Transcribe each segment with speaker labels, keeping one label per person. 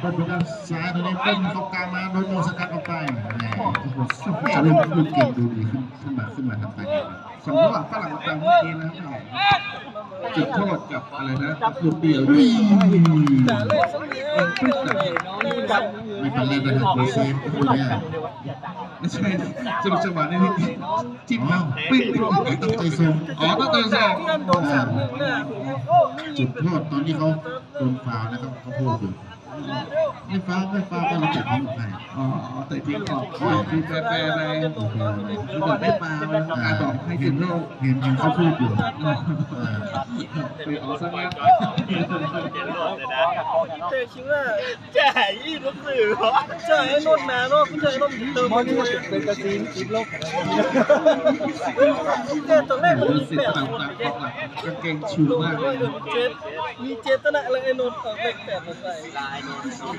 Speaker 1: เปิ้ลไปด้านซ้ายตอนนี้เปิ้ลเข้ากลางมาโดนโมสกัดออกไปแหมโอ้โหจะเล่นลูเกมดูดีขึ้นขึ้นมาขึ้นมาทำไปสมมติว่าฝรั่งต่างเมื่อกี้นะครับจุดโทษกับอะไรนะลูกเดียววิ่ง
Speaker 2: มันปึ๊กอะ
Speaker 1: ไม่เป็นไรนะครับโคเซฟพูดเนี่
Speaker 2: ไม่ใช่จังหวะจังหวะนี้ที่ที่แบบปิ๊ก
Speaker 1: ต้องใจทรง
Speaker 2: อ๋อต้องเติมสอง
Speaker 1: จุดโทษตอนที่เขาโดนฟาวนะครับเขาพูดอยู่ ไม่ฟาวล์ไม่ฟาวล์ก็ราเจ็บทิ้งออกไป
Speaker 2: อ๋อแต่ทิ้งออกคือแปรแปรไปคือแบบไม่มาการบอกให้จุดโลก
Speaker 1: เห็นเห็นเขาพูดอยู่เออ
Speaker 2: ไปออกสักแล้ว
Speaker 3: เจ๊คิดว่าแจ่ยี่ลูกสื่อเหรอเจ๊ไอ้นนท์นะเนาะเจ๊ไอ้นนท์เติมมาด้วยเป็นกระซีนจิบโลกเจ๊ตอนแรกมันมีแปดคน
Speaker 2: ต่าง
Speaker 3: เจ๊
Speaker 2: ของหลักกางเกงชู
Speaker 3: ลง
Speaker 2: มาก
Speaker 3: ด้วยมีเจตนาอะไรไอ้นนท์เอาเลขแปดมาใส่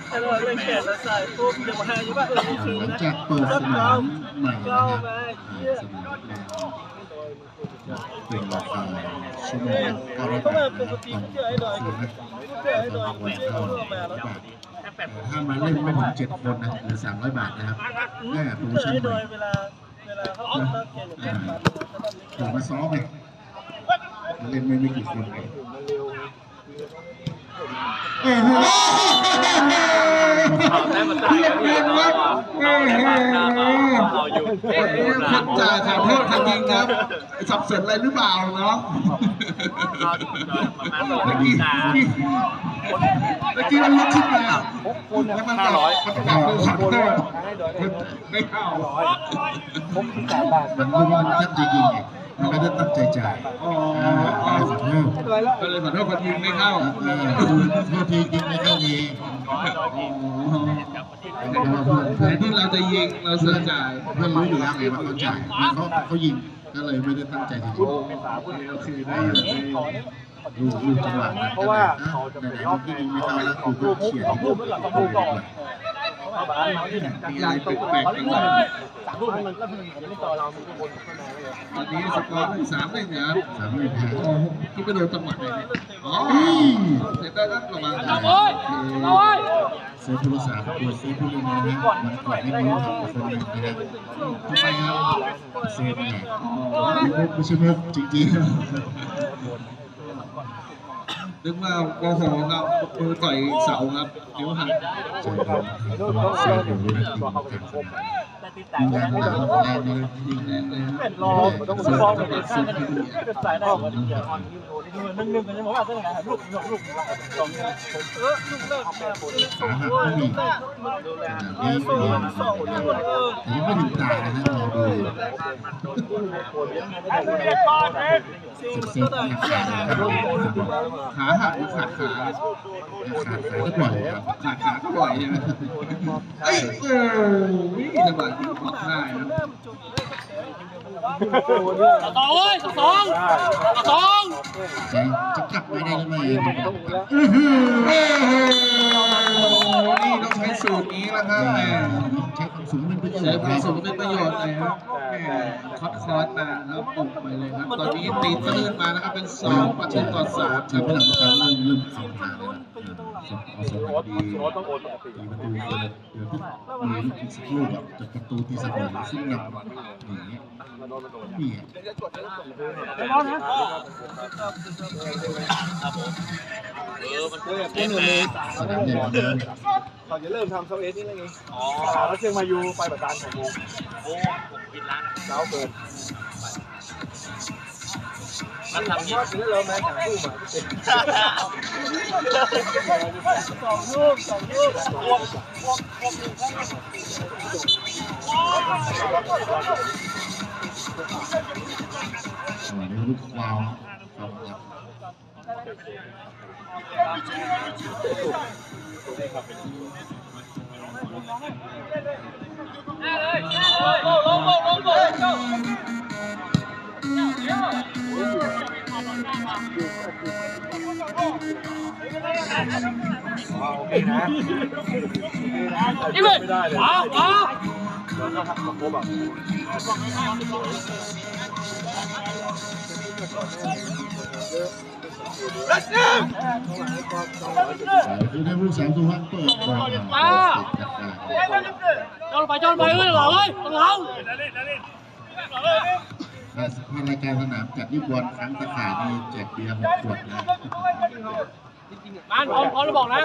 Speaker 3: ไอ้นนท์เลขแปดมาใส่ปุ๊บอย่ามาหาอยู่ว่าเออค
Speaker 1: หลัง
Speaker 3: นะ
Speaker 1: จากเปิดสนามใหม่นะครับสนามแรกเป็นราคาชั่วโมงก็ร้อย
Speaker 3: เข้า
Speaker 1: บา
Speaker 3: มา
Speaker 1: ท
Speaker 3: ปกติเจ๊ไอ้อยเจ๊ไอ้ดอยเจ๊เขามาแล้ว
Speaker 1: ถ้ามาเล่นไม่ถึงเจ็ดคนนะหรือสามร้อยบาทนะครับแม่โปรโมชั่นใหม่
Speaker 3: อยเลาเวลาเขาตั้งเกมอย่างเงี้ย
Speaker 1: ถือมาซ้อมไปเล่นไม่ไม่กี่คนเอง
Speaker 4: ได้มาจ่ายกันที่เราเอาเอาอยู่
Speaker 2: วันนี้คนจ่ายขอโทษทางจริงครับสับสนอะไรหรือเปล่าเนาะ
Speaker 4: เราระมาณ
Speaker 2: เมื่อกี้เมื่อกี้มันลุกขึ้นมาแล้วมันก็มันก็แบบขอโทษไม่เข้า
Speaker 1: มันรู้ว่ามันตั้งใจยิง ไงมันไม่ได้ตั้งใจจ่าย
Speaker 2: อ๋อ
Speaker 1: อ่าขอโทษ
Speaker 2: ก็เลยขอโทษคนยิงไม่เข้า
Speaker 1: เออโทษทียิงไม่เข้าดี
Speaker 2: แทนที่เราจะยิงเราเสียจ่าย
Speaker 1: เพื่อนรู้อยู่แล้วไงว่าเขาจ่ายเขาเขายิงก็เลยไม่ได้ตั้งใจจะยิง
Speaker 2: โอเคได้อยู่
Speaker 1: ดูดูจังหวะนะเพราะว่าไหนๆเมื่อกี้ยิงไม่เข้าแล้วคือก็เขียนต้องพูดหลังต้องพูดก่อน
Speaker 2: มีอะไรแปลกๆกันบ้าง
Speaker 3: สามลูกมันก็มันไม่ต่อเรามันนเข้ามาเลย
Speaker 2: ตอนนี้สกอร์หนึ่งสามหนึ่งนะครับ
Speaker 1: สามไม่แพ้
Speaker 2: โอ้ที่ไปโดนจังหวะไหนเนี่ยอ๋อเซตได้ครับระวัง
Speaker 1: เซฟผู้รักษาตัวเซฟผู้เล่นนะฮะมันกดให้มือของคนหนึ่งนะฮะทำไมครับเซฟไงไม่ใช่มุกจริงๆ
Speaker 2: นึกว่าโอ้โหครับมือต่อยเสาครับนิ้วหัก
Speaker 1: ใจร้อนเซฟอยู่นะจ ริงจังงานหนักแรงเลย
Speaker 2: ยิงแรงเลยครับ
Speaker 3: เป็นรอต้องฟ้องเป็นสายได้เป็นสายได้นึ่งนึ่งกันจะบอกว่าต้องไงลูกลูกลูกสองเออลูกเลิกแบบ
Speaker 1: สาหัสก็มีขนาด
Speaker 3: เอ
Speaker 1: นี้
Speaker 3: อสองสองคนเออ
Speaker 1: แต่ยังไม่ถึงตายนะฮะรอดูอยู่
Speaker 3: ซิงก็ได้เชื่อนะ
Speaker 2: ขาหักหรือขาดขา
Speaker 1: ขาดขาก็ปล่อยครับ
Speaker 2: ขาดขาก็ปล่อยใช่ไหมเอ้ยโอ้ยจังหวะที่บได้นะ
Speaker 4: สองเว้ยสองสอง
Speaker 1: จะกลับไปได้หรือไม่
Speaker 2: อื้อหือนี่ต้องใช้สูตรนี้แล้วครับแม่
Speaker 1: ใช้ความสูงเป็นประโยชน์
Speaker 2: ใช้ความสูงเป็นประโยชน์เลยครับแม่คอดคอร์สมาแล้วปุ่มไปเลยครับ ตอนนี้ตีตื้นมานะครับเป็นสองประตูต่อสาม
Speaker 1: ใช้พลังการเริ่มเริ่มเข้าทางแล้ว นะเอาสมดีตีประตูเลยเดี๋ยวที่มีลูกอีกสักลูกแบบจากประตูตีเสมอซึ่งนำอย่างเงี้ยนี่
Speaker 4: เออมันเล่นเลย
Speaker 1: สนามเหมือนเดิม
Speaker 3: เขาจะเริ่มทำเซาเอสนี่แล้วไงแล้วเชียงมายูไปประจานของวง
Speaker 4: โอ้ผมกินร้าน
Speaker 3: เช้าเกิน
Speaker 4: มันทำ
Speaker 3: ย
Speaker 4: นี่
Speaker 3: อดจะได้เริ่มแม้แต่ตู้มาสองลูกสองลูก
Speaker 1: สมัยนี้ลูกควาวครับ
Speaker 3: โอเคนะ
Speaker 4: นี่เลยว้าวว้าว
Speaker 3: แล้วก็ทำกับโบแบบ
Speaker 1: คือได้ผู้สามสุพรรณเปิดบอลมาติดจัดการ
Speaker 3: จอนไปจอนไปเอ้ยหล่อเอ้ยต้องหลัง
Speaker 1: ถ้ารายการสนามจัดที่บอลครั้งตะข่ายมีแจกเบียร์หกขวดนะ
Speaker 3: มันพร้อมพร้อมแล้วบอกนะ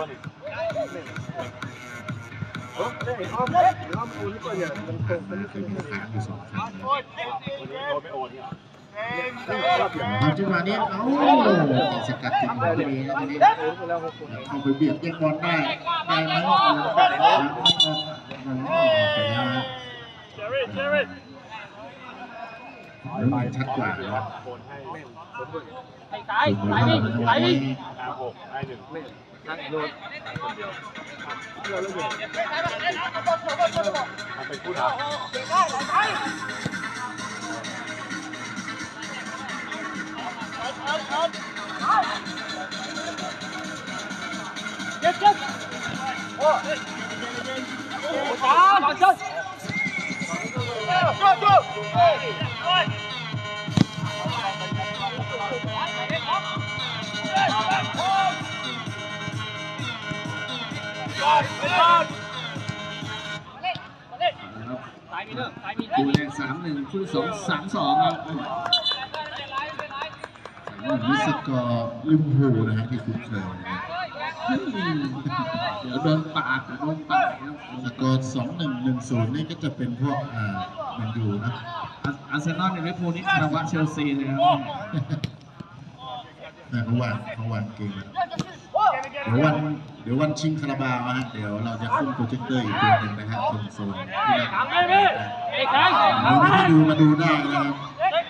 Speaker 1: เคยมีค้างอยู่สองครั้งนะจังหวะนี้เอ้าติดสกัดจังหวะนี้ครับวันนี้เข้าไปเบียดแย่งบอลได้ได้ไหมยังไม่ออกยังไม่ออกไปแล้ว นะแล้วมันชัดกว่านะ
Speaker 3: สายสายนี่สายนี่เจ็บเจ็บโอ้ยช้าก่อนเชิญ go go
Speaker 2: ครับ
Speaker 3: สามีเด้อสาม
Speaker 2: คู่แรกสามหนึ่งคู่ที่สองสามสองครับ
Speaker 1: มิสกอร์ลิมพูลนะฮะที่คุ้นเคยนะ
Speaker 2: เดี๋ยวโดนปาดโดนปาดครับ
Speaker 1: สกอร์สองหนึ่งหนึ่งศูนย์นี่ก็จะเป็นพวกอ่า แมนยูนะ
Speaker 2: อาร์เซนอลในลิเวอร์พูลนี่คารวะเชลซีเลยครับ
Speaker 1: แต่เขาวางเขาวางเกมนะเดี๋ยววันเดี๋ยววันชิงคาราบาวนะฮะเดี๋ยวเราจะขึ้นโปรเจคเตอร์อีกตัวหนึ่งนะครับโซนโซนที่เรา
Speaker 3: ทำไงพี่เอกแข็ง
Speaker 1: เราไม่ได้ดูมาดูได้นะครับ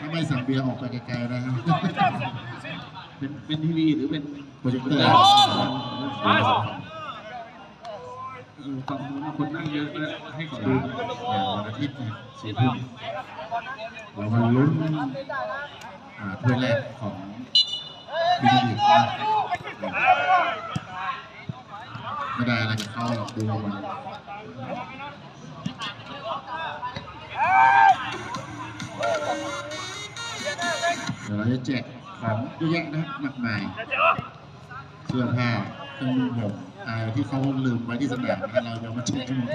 Speaker 1: ถ้าไม่สั่งเบียร์ออกไปไกลๆนะครับ
Speaker 2: เป็นเป็นทีวีหรือเป็น
Speaker 1: โปรเจคเตอร์
Speaker 2: เออฝั่งนู้นคนนั่งเยอะแล้วให้เขาดู
Speaker 1: อย่างวันอาทิตย์สี่ทุ่มเรามาลุ้นถ้วยแรกของพิมยร์ลีกนะไม่ได้อะไรกับเขาหรอกดูมันเดี๋ยวเราจะแจกของเยอะแยะนะครับมากมายเสื้อผ้าเครื่องนุ่งห่ม ที่เขาลืมไว้ที่สนามนะเราจะมาแจกให้หมด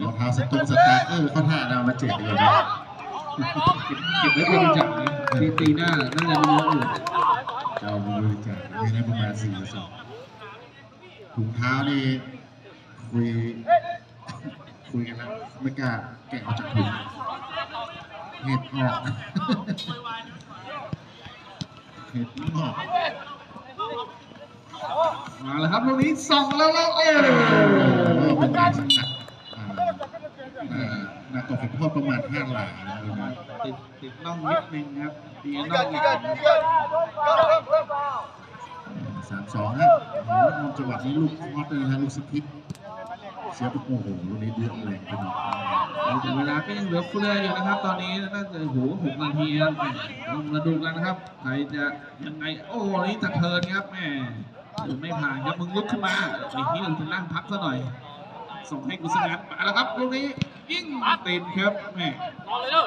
Speaker 1: รองเท้าสตุ้งสตาร์เออเขาท่าเรามาแจกเลยนะ
Speaker 2: เก็บไว้บริจาคนะปีปีหน้าน่าจะมีเยอะอยู่
Speaker 1: จะเอาไปบริจาคมีได้ประมาณสี่กระสอบถุงเท้านี่คุยคุยกันแล้วไม่กล้าแกะออกจากถุงเห็ดออกเห็ดงอก
Speaker 2: มาแล้วครับลูกนี้ส่องแล้วแล้วเอ้ย
Speaker 1: ก็เป็นการสกัดอ่าอ่านักตบผลโทษประมาณห้าหลา
Speaker 2: ติดติดน่องนิดนึงครับตีน่องนิดนึง
Speaker 1: สามสองฮะโอ้โหจังหวะนี้ลูกคอสเลยนะฮะลูกสติ๊ก เสียไปโอ้โหลูกนี้เดือดแรงไปหน่อย
Speaker 2: แต่เวลาก็ยังเหลือเฟืออยู่นะครับ ตอนนี้น่าจะโหหกนาทีครับลองมาดูกันนะครับ ใครจะยังไง โอ้โหนี่ตะเทินครับแม่หรือไม่ผ่านครับมึงลุกขึ้นมาไอ้ที่หนึ่งจะนั่งพักซะหน่อย ส่งให้กุศลมาแล้วครับลูกนี้ยิงติดครับแม่
Speaker 3: รอเลยเด้อ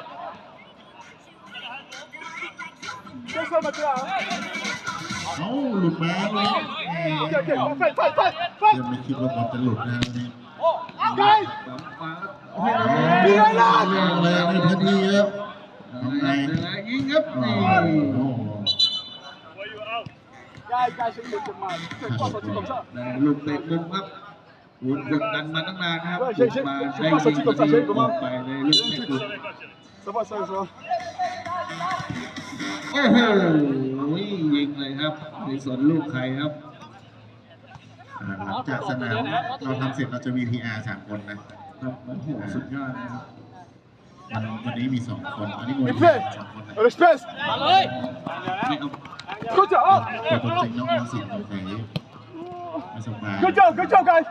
Speaker 1: เอ้าหลุดมาลูกนี้แหมยังไม่คิดว่าบอลจะหลุดนะฮะลูกนี้
Speaker 2: แบบมาโอ้โห
Speaker 1: เดือดเลยในพื้นที่เยอะทำไง
Speaker 2: ยิงครับนี่ลูกเตะมุมครับวนกดดันมาตั้งนานครับบุกมาใช้ยิงที่ไปในลูกเตะมุมโอ้โหยิงเลยครับในส่วนลูกใครครับ
Speaker 1: หลังจากสนามเราทำเสร็จเราจะมี PR สามคนนะ
Speaker 2: ครับโอ้โหสุดยอดนะครับ
Speaker 1: วันวันนี้มีสองคนอันนี้มวยสองคนนะ
Speaker 4: Respect.
Speaker 3: มาเลย
Speaker 2: ไม่เอา
Speaker 4: Good job.
Speaker 1: แต่ตัวจริงน้องน้องสิงห์ของใครไม่สบาย
Speaker 4: Good job. Good job, guys.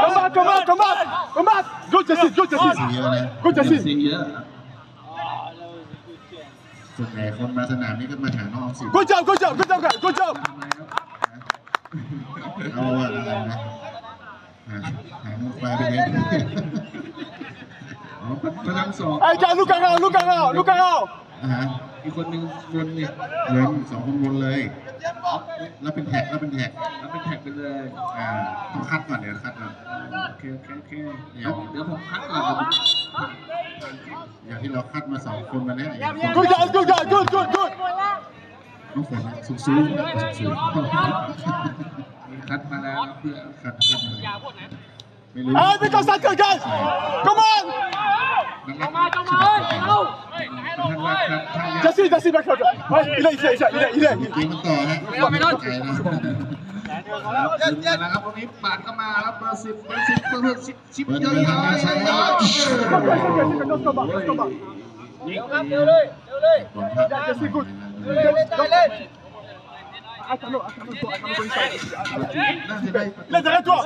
Speaker 4: Come on, come on, come on, come on. Good to see. Good to
Speaker 1: เสี
Speaker 4: see.
Speaker 1: ยเยอะนะ
Speaker 4: Good to
Speaker 2: เสี
Speaker 4: see.
Speaker 2: ยเยอะ
Speaker 1: ส่วนใหญ่คนมาสนามนี่ก็มาหาน้องสิงห์
Speaker 4: Good job. Good job. Good job, guys. Good job.
Speaker 2: ทำไมครับ
Speaker 1: เอาว่าอะไรนะหาหาน้องควายไปเลี้ยง
Speaker 2: อ๋อประจำสอง
Speaker 3: Hey, guys, look around, look around, look around.
Speaker 1: อ่าฮะ
Speaker 2: อีกคนหนึ่งวนเนี่ย
Speaker 1: วนสองคนวนเลย แล้วเป็นแท็กแล้วเป็นแท็ก
Speaker 2: แล้วเป็นแท็กไปเลย
Speaker 1: อ่าต้องคัดก่อนเดี๋ยวคัดก่อน
Speaker 2: โอเคโอเคโอเค
Speaker 1: เดี๋ย
Speaker 2: วเดี๋ยวผมคัดก่อน
Speaker 1: อย่างที่เราคัดมาสองคนมาเนี่ยอย่าง
Speaker 3: Good guys, good guys, good, good, good.
Speaker 1: น้องฝนสูงสูงสูงสูง
Speaker 2: มีคัดมาแล้วครับเพื่อ
Speaker 1: คัดคัดมาไม่รู้
Speaker 3: Hey, pick up center, guys. Come on.
Speaker 1: นักเล่นชุดต่อไป
Speaker 2: ท่านว่าครับท่าน
Speaker 3: Jesse, Jesse, back up. Ouais, il est, il est, il est, il est, il
Speaker 1: เก
Speaker 3: est.
Speaker 1: มมันต่อฮะไม่ต้องใจนะ
Speaker 2: แล้วขึ้นมาแล้วครับวันนี้ปาดเข้ามาครับเบอร์สิบเบอร์สิบเบอร์สิบชิป
Speaker 1: เปิด
Speaker 2: เย
Speaker 1: เปิด
Speaker 2: อะ
Speaker 1: ทาง
Speaker 2: ๆ
Speaker 1: ซ้าย
Speaker 2: เยอะ
Speaker 3: Let's go back, let's go back.
Speaker 2: ยิง
Speaker 1: บอลพลาด
Speaker 3: Attends, non, attends, non, attends, non, inside.
Speaker 2: น่าจะได้
Speaker 3: Let's arrête toi.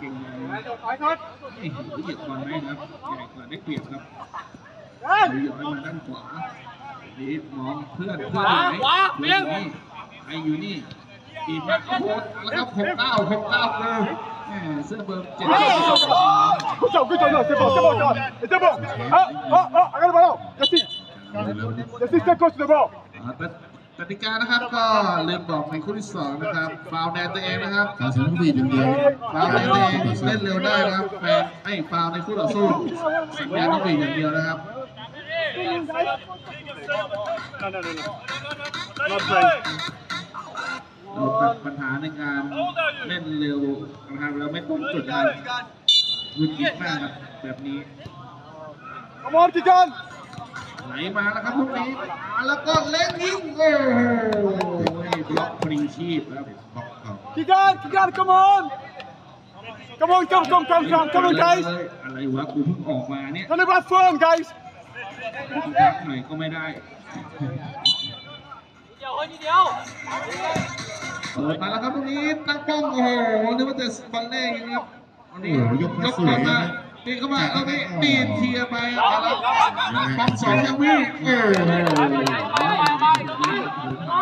Speaker 2: เก่งเลยไอ้หูเหยียบก่อนไหมครับใหญ่กว่าได้เปรียบครับ
Speaker 3: Hey.
Speaker 2: ดูย้อยมาด้านขวาดีมองเพื่อนเพื่อนไหนเพื่อนนี่ไออยู่นี่อีกนะโอ้โหแล้วครับหกเก้าหกเก้าเลยแหมเสื้อเบอร์เจ็ด
Speaker 3: Good job, good job, non, c'est bon, c'est bon, c'est bon. C'est bon. Ah, ah, ah, regarde le ballon. Jesse,
Speaker 1: เร็ว
Speaker 3: Jesse, c'est coach de bord.
Speaker 2: กติกานะครับก็ลืมบอกในคู่ที่สองนะครับฟาวแดนตัวเองนะครับ
Speaker 1: การเสียงลูกบีดอย่างเดียว
Speaker 2: ฟาวแดนตัวเองเล่นเร็วได้นะครับแฟนไอ้ฟาวในคู่ต่อสู้สัญญาณต้องมีอย่างเดียวนะครับ
Speaker 3: Non, non, non, non. Not playing.
Speaker 2: เราตัดปัญหาในการเล่นเร็วนะครับเราไม่ต้องจุดอะไรหงุดหงิดมากครับแบบนี้
Speaker 3: Come on, Kikan.
Speaker 2: ไหลมาแล้วครับลูกนี้มาแล้วก็เล่นยิงโอ้โหบล็อกฟรีชีพครับ
Speaker 1: บล็อกเขา
Speaker 3: Kikan, Kikan, come on. Come on, come, come, come, come, come on, guys.
Speaker 2: อะไรวะกูเพิ่งออกมาเนี่ย
Speaker 3: Prenez pas forme, guys.
Speaker 2: พักหน่อยก็ไม่ได้ เปิดมาแล้วครับตรงนี้ตั้งป้องโอ้โหนึกว่าจะบอลเล่ยิงครับวันนี้ยกกลับมา ตีเข้ามาแล้วนี่ตีเทียไปมาแล้วป้องสองยังวิ่งโอ้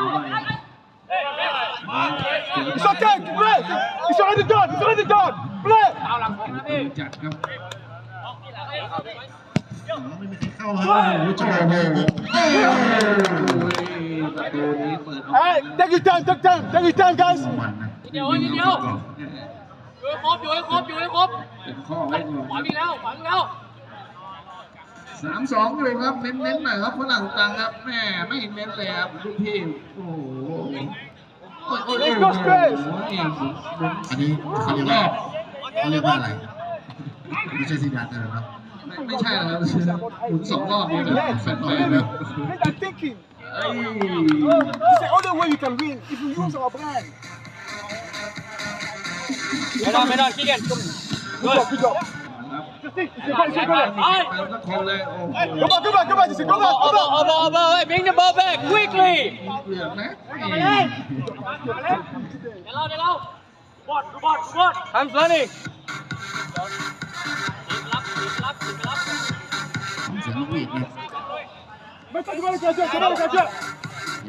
Speaker 2: โห
Speaker 3: Ils sont tech, play. Ils sont ready done, ils sont ready done. Play.
Speaker 2: จัดครับ
Speaker 1: ไม่มีใครเข้าฮะโอ้โหจังหวะโอ้โห
Speaker 2: โอ้ยประตูนี้เปิดออก
Speaker 3: Hey, take your time, take time, take your time, guys.
Speaker 1: มันนะ
Speaker 5: เดี๋ยวนิดเดียว อยู่ให้ครบอยู่ให้ครบอยู่ให้ครบ
Speaker 2: เป็นข้อไว้ก่อน
Speaker 5: ขวามีแล้วขวามีแล้ว
Speaker 2: สามสองอยู่ครับเน้นๆหน่อยครับฝรั่งตังครับแม่ไม่เน้นเลยครับลูกพี่โอ้โหโอ้ยโอ้ยโอ้ยโอ้ยหมุน
Speaker 1: อันนี้เขาเรียกว่าเขาเรียกว่าอะไรไม่ใช่ซีดานแต่เนาะ
Speaker 2: ไม่ไม่ใช่นะครับหมุนสองรอบนี่นะแฟนไปนะ
Speaker 3: Let that thinking.
Speaker 2: เอ้ย
Speaker 3: This is the only way you can win if you use our brain.
Speaker 5: ไม่ได้ไม่ได้ขี้เกียจ
Speaker 3: Good job, good job.
Speaker 2: ครับ
Speaker 3: Just think, it's a good, it's a
Speaker 2: ไป
Speaker 3: good.
Speaker 2: สักคนเลยโอ้โห
Speaker 3: Go back, go back, go back, Jesse, go back,
Speaker 5: เอา
Speaker 3: go
Speaker 5: บอลเอา
Speaker 3: back.
Speaker 5: บอลเอาบอลเฮ้ย bring the ball back quickly
Speaker 2: เหลืองนะ
Speaker 5: เดี๋ยวเราเดี๋ยวเราบอลบอลบอลทำสวนนี่รับรับรับ
Speaker 1: เสียงลูกบีดน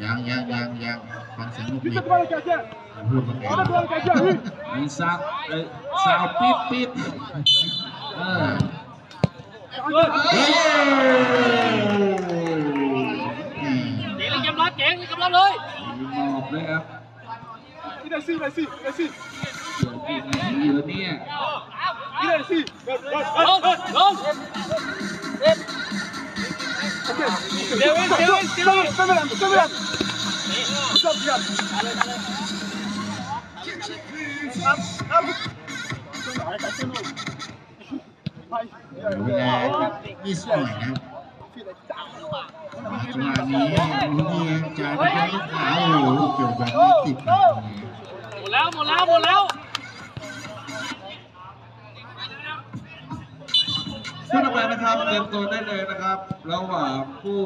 Speaker 1: ยังยังยังยังฟังเสียงลูกบี
Speaker 3: Vite
Speaker 1: ด
Speaker 3: devant le gardien.
Speaker 1: พูดมาเอง
Speaker 3: Remets devant le gardien, oui.
Speaker 2: มีซาวเอ้ยซาวปิดปิดเออ
Speaker 1: เฮ้ย
Speaker 5: เจ๋งเลยเกมรับเจ๋งเกมรับเลย
Speaker 2: มีหมอบเลยครับ
Speaker 3: Il est ici, il est ici, il est ici.
Speaker 2: เหลือกี่นาทีเหลือเนี่ย
Speaker 3: Il est ici. Go, go,
Speaker 5: ล
Speaker 3: go.
Speaker 5: งลง
Speaker 3: Ok.
Speaker 5: เดี๋ยวเดี๋ยวเดี๋ยว
Speaker 3: Fais-le, fais-le, fais-le. Good job, Kikan. Bye.
Speaker 1: เวลาอีสหน่อยนะครับจัง หวะนี้นี่จ่ายไปเป็นลูกขาวโคู่
Speaker 2: ต่อไปนะครับเตรียมตัวได้เลยนะครับระหว่างผู้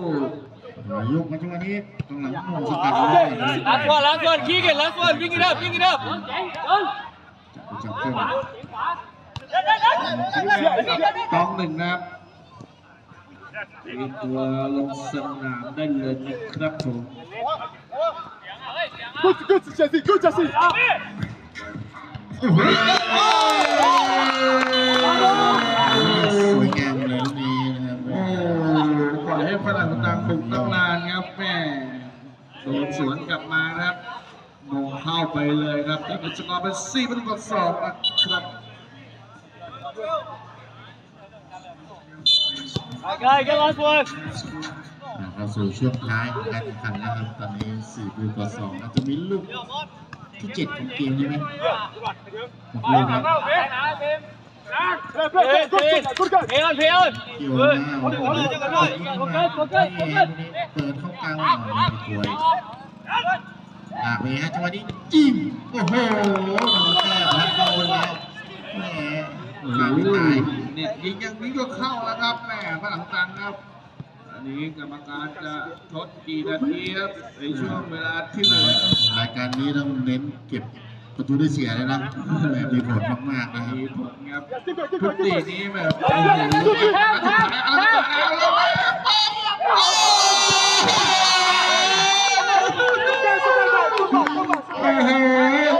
Speaker 1: ยกมาจังหวะนี้ตรงหลังหนุ่มสกัดเลย
Speaker 5: ลาสวนลาสวนขี้เกียจลาสวนวิ่งกันเด้อวิ่งกันเด้อเจ๋งเจ๋ง
Speaker 1: จับเครื่อง
Speaker 2: ตองหนึ่งนะครับเตรียมตัวลงสนามได้เลยนะครับผม
Speaker 3: Good, good, Jesse, good, Jesse.
Speaker 1: สวยงามเลย
Speaker 2: รั่งต่างปลุกตั้งนานครับแม่โดนสวนกลับมานะครับมงเข้าไปเลยครับแต่เป็นสกอร์เป็นสี่ประตูต่อสองนะครับ
Speaker 3: Okay, get last one.
Speaker 1: เข้าสู่ช่วงท้ายของการแข่งขันแล้วครับตอนนี้สี่ประตูต่อสองอาจจะมีลูกที่เจ็ดของเกมใช่ไหมหกลูกครับ
Speaker 3: Hey, hey, hey on, hey on.
Speaker 1: เกี่หน้าโอ้โหเปิดเข้ากลางหน่อยกวยอ่าไปฮะจังหวะนี้จิ้มโอ้โหแก้พัดโดนแล้วแหม
Speaker 2: โอ้
Speaker 1: ขาด
Speaker 2: โห
Speaker 1: ตาย
Speaker 2: นี่ยิงอย่างนี้ก็เข้าแล้วครับแม่ฝรั่งต่างครับ อันนี้กรรมการจะทดกี่นาทีครับในช่วงเวลาที่เหลือ
Speaker 1: รายการนี้ต้องเน้นเก็บ ประตูได้เสียเลยนะแบบมีผลมากๆนะครับ
Speaker 2: มีผลครับทุกตีนี้แบบโอ้โหอะไรอะไรโอ้โห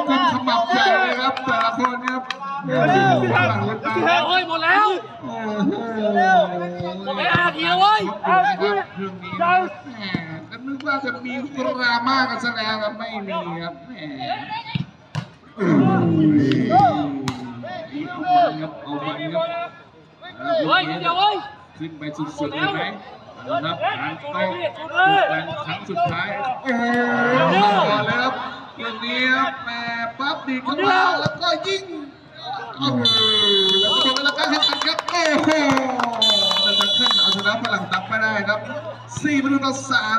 Speaker 2: คุณขมับใจเลยครับแต่ละคนครับโอ้โหฝรั่งต่าง
Speaker 5: เฮ้ยหมดแล้ว
Speaker 2: โอ้โห
Speaker 5: ไม่อาเดียวเว้ย
Speaker 2: ขอบคุณนะครับเรื่องนี้นะแหมก็นึกว่าจะมีดราม่ากันซะแล้วครับไม่มีครับแห มันครับเอามันครับ
Speaker 5: เฮ้ยเดี๋ยวเว้ย
Speaker 2: ขึ้นไปสุดๆเลยไหมเอาละครับการโต้กดดันครั้งสุดท้ายโอ้โหก่อนเลยครับเรื่องนี้ครับแหมปั๊บดีดเข้ามาแล้วก็ยิงโอ้โหแล้วก็เป็นแล้วก็แข่งขันครับโอ้โหจะขึ้นเอาชนะฝรั่งตักไม่ได้ครับ4ประตูต่อ3